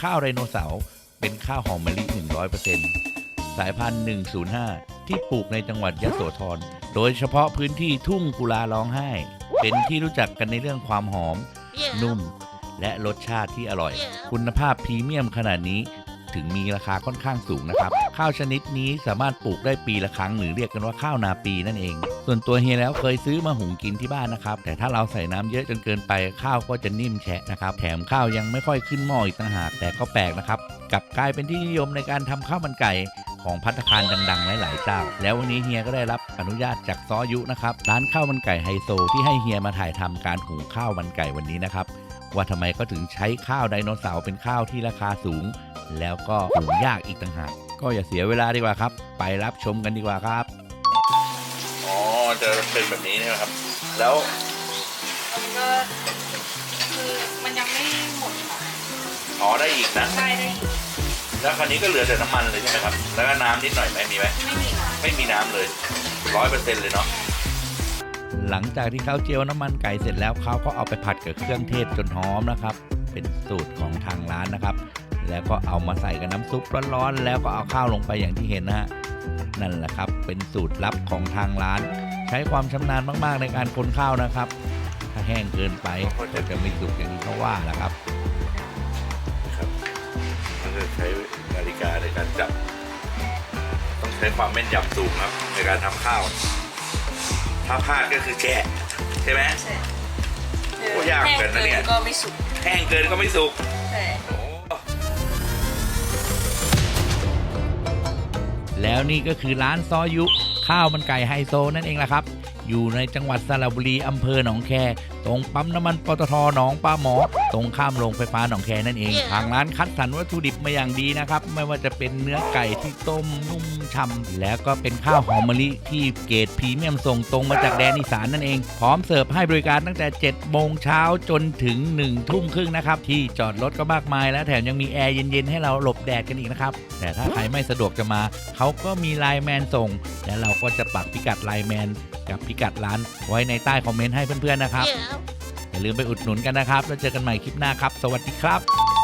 ข้าวไดโนเสาร์เป็นข้าวหอมมะลิ 100%สายพันธุ์ 105 ที่ปลูกในจังหวัดยะโสธร โดยเฉพาะพื้นที่ทุ่งกุลาร้องไห้ เป็นที่รู้จักกันในเรื่องความหอม นุ่ม และรสชาติที่อร่อย คุณภาพพรีเมียมขนาดนี้ ถึงมีราคาค่อนข้างสูงนะครับ ข้าวชนิดนี้สามารถปลูกได้ปีละครั้งหรือเรียกกันว่าข้าวนาปีนั่นเอง ส่วนตัวเฮียแล้วเคยซื้อมาหุงกินที่บ้านนะครับ แต่ถ้าเราใส่น้ำเยอะจนเกินไปข้าวก็จะนิ่มแฉะนะครับ แถมข้าวยังไม่ค่อยขึ้นหม้ออีกต่างหาก แต่ก็แปลกนะครับกลับกลายเป็นที่นิยมในการทำข้าวมันไก่ของพัตตาคารดังๆ หลายๆเจ้า แล้ววันนี้เฮียก็ได้รับอนุญาตจากซอยุนะครับ ร้านข้าวมันไก่ไฮโซ ที่ให้เฮียมาถ่ายทำการหุงข้าวมันไก่วันนี้นะครับ ว่าทำไมเขาถึงใช้ข้าวไดโนเสาร์เป็นข้าวที่ราคาสูง แล้วก็หุงยากอีกต่างหากก็อย่าเสียเวลาดีกว่าครับ ไปรับชมกันดีกว่าครับ อ๋อ จะเป็นแบบนี้ใช่ไหมครับ แล้วมันก็คือมันยังไม่หมดค่ะอ๋อได้อีกนะได้ได้อีกแล้วคราวนี้ก็เหลือแต่น้ำมันเลยใช่ไหมครับ แล้วก็น้ำนิดหน่อยไหมมีไหม ไม่มีค่ะไม่มีน้ำเลยร้อยเปอร์เซ็นต์เลยเนาะ หลังจากที่เขาเจียวน้ำมันไก่เสร็จแล้วเขาก็เอาไปผัดกับเครื่องเทศจนหอมนะครับ เป็นสูตรของทางร้านนะครับ แล้วก็เอามาใส่กับน้ำซุปร้อนๆแล้วก็เอาข้าวลงไปอย่างที่เห็นนะฮะนั่นแหละครับ เป็นสูตรลับของทางร้าน ใช้ความชำนาญมากๆในการคนข้าวนะครับ ถ้าแห้งเกินไปก็จะไม่สุกอย่างที่เขาว่าแหละครับครับมันจะใช้นาฬิกาในการจับ ต้องใช้ความแม่นยำสูงครับ ในการทำข้าว ถ้าพลาดก็คือแฉะใช่ไหมใช่โอ้ยากเหมือนกันนะเนี่ย แห้งกิก็ไม่สุกแห้งเกินก็ไม่สุกใช่ แล้วนี่ก็คือร้านซอยุ ข้าวมันไก่ไฮโซนั่นเองแหละครับ อยู่ในจังหวัดสระบุรีอำเภอหนองแค ตรงปั๊มน้ำมันปตทหนองปลาหมอ ตรงข้ามโรงไฟฟ้าหนองแคนั่นเอง ทางร้านคัดสรรวัตถุดิบมาอย่างดีนะครับ ไม่ว่าจะเป็นเนื้อไก่ที่ต้มนุ่มฉ่ำแล้วก็เป็นข้าวหอมมะลิที่เกรดพรีเมียมส่งตรงมาจากแดนอีสานนั่นเอง พร้อมเสิร์ฟให้บริการตั้งแต่7โมงเช้าจนถึง1ทุ่มครึ่งนะครับที่จอดรถก็มากมาย แล้วแถมยังมีแอร์เย็นๆให้เราหลบแดดกันอีกนะครับแต่ถ้าใครไม่สะดวกจะมา เขาก็มีไลน์แมนส่ง และเราก็จะปักพิกัดไลน์แมน กับพิกัดร้าน ไว้ในใต้คอมเมนต์ให้เพื่อนๆนะครับ อย่าลืมไปอุดหนุนกันนะครับ แล้วเจอกันใหม่คลิปหน้าครับ สวัสดีครับ